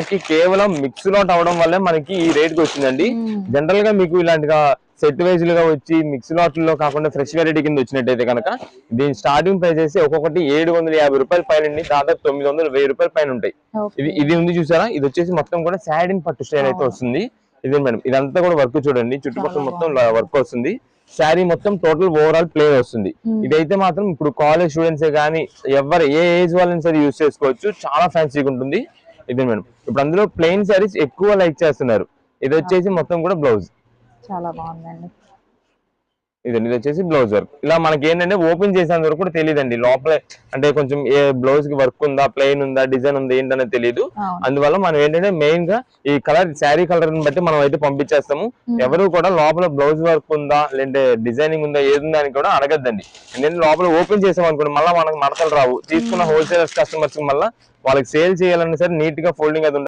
మనకి కేవలం mix lot అవడం వల్లే మనకి ఈ రేట్కి వచ్చిందండి. జనరల్గా మీకు ఇలాంటిగా సెట్ వైజ్ లుగా వచ్చి మిక్స్ లాట్లో కాకుండా ఫ్రెష్ వెరైటీ కింద వచ్చినట్టయితే కనుక దీని స్టార్టింగ్ ప్రైస్ చేసి ఒక్కొక్కటి ఏడు వందల యాభై రూపాయల పైన దాదాపు తొమ్మిది వందలు వెయ్యి రూపాయల పైన ఉంటాయి. ఇది ఇది ఉంది చూసారా? ఇది వచ్చేసి మొత్తం కూడా సాడిన్ పట్టు స్టైల్ అయితే వస్తుంది. ఇదే మేడం ఇదంతా కూడా వర్క్ చూడండి. చుట్టుపక్కల మొత్తం వర్క్ వస్తుంది. శారీ మొత్తం టోటల్ ఓవరాల్ ప్లేన్ వస్తుంది. ఇదైతే మాత్రం ఇప్పుడు కాలేజ్ స్టూడెంట్స్ కానీ ఎవరు ఏ ఏజ్ వాళ్ళని సరే యూస్ చేసుకోవచ్చు. చాలా ఫ్యాన్సీగా ఉంటుంది. ఇదే మేడం. ఇప్పుడు అందులో ప్లెయిన్ శారీస్ ఎక్కువ లైక్ చేస్తున్నారు. ఇది వచ్చేసి మొత్తం కూడా బ్లౌజ్ చాలా బాగుందండి. ఇది ఇది వచ్చేసి బ్లౌజ్ వర్క్ ఇలా మనకి ఏంటంటే ఓపెన్ చేసేంత వరకు కూడా తెలియదండి లోపల అంటే కొంచెం ఏ బ్లౌజ్కి వర్క్ ఉందా ప్లెయిన్ ఉందా డిజైన్ ఉందా ఏంటనేది తెలియదు అందువల్ల మనం ఏంటంటే మెయిన్గా ఈ కలర్ శారీ కలర్ని బట్టి మనం అయితే పంపించేస్తాము. ఎవరు కూడా లోపల బ్లౌజ్ వర్క్ ఉందా లేదంటే డిజైనింగ్ ఉందా ఏది ఉందా అని కూడా అడగద్దండి. ఎందుకంటే లోపల ఓపెన్ చేసాం అనుకోండి మళ్ళీ మనకు మడతలు రావు. తీసుకున్న హోల్సేలర్స్ కస్టమర్స్ మళ్ళీ వాళ్ళకి సేల్ చేయాలన్నా సరే నీట్గా ఫోల్డింగ్ అది.